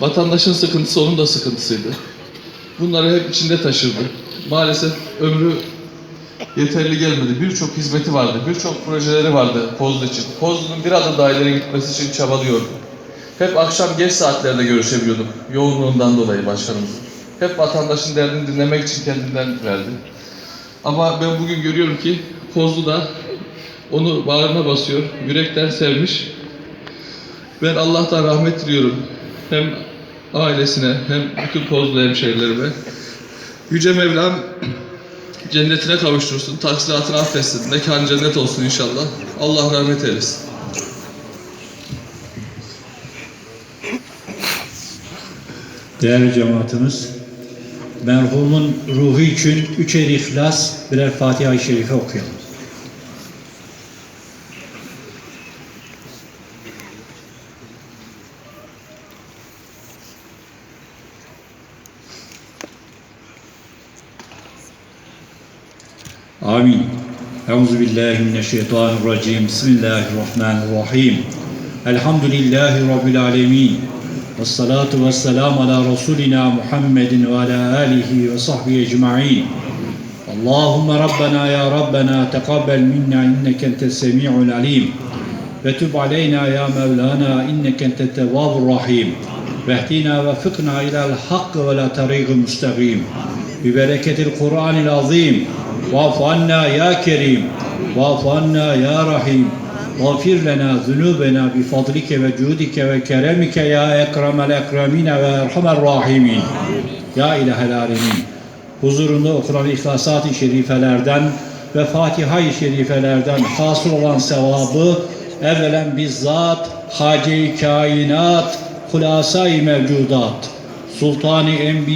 Vatandaşın sıkıntısı onun da sıkıntısıydı. Bunları hep içinde taşırdı. Maalesef ömrü yeterli gelmedi. Birçok hizmeti vardı, birçok projeleri vardı Pozlu için. Pozlu'nun bir adım daha ileri gitmesi için çabalıyordu. Hep akşam geç saatlerde görüşebiliyorduk yoğunluğundan dolayı başkanımız. Hep vatandaşın derdini dinlemek için kendinden verdi. Ama ben bugün görüyorum ki Pozlu da onu bağrına basıyor, yürekten sevmiş. Ben Allah'tan rahmet diliyorum. Hem ailesine hem bütün Pozlu hemşehrilerime. Yüce Mevlam cennetine kavuştursun, taksiratını affetsin. Mekan cennet olsun inşallah. Allah rahmet eylesin. Değerli cemaatimiz, merhumun ruhu için üçer ihlas, birer Fatiha-i Şerife okuyalım. Amin. Euzu billahi mineşşeytanirracim. Bismillahirrahmanirrahim. Elhamdülillahi rabbil alamin. Ves salatu ves selam ala Resulina Muhammedin ve ala alihi ve sahbihi ecmaîn. Allahümme Rabbena ya Rabbena teqabbel minna inneke entes semi'ul alim. Ve tub aleyna ya Mevlana inneke entet tevvabur rahim. Vehdina ve fıkna ilal hak ve la tariqi müstakim. Va'fu anna ya kerim. Va'fu anna ya rahim. Vafir lena zunubena bi fadlike ve cudike ve keremike ya ekremel ekremine ve erhamer rahimin. Ya ilahel. Huzurunda okunan ihlasat-ı şerifelerden ve Fatiha-i şerifelerden hasıl olan sevabı evvelen bizzat Hace-i Kainat, Hulasa-i Mevcudat, Sultan-ı Enbiya,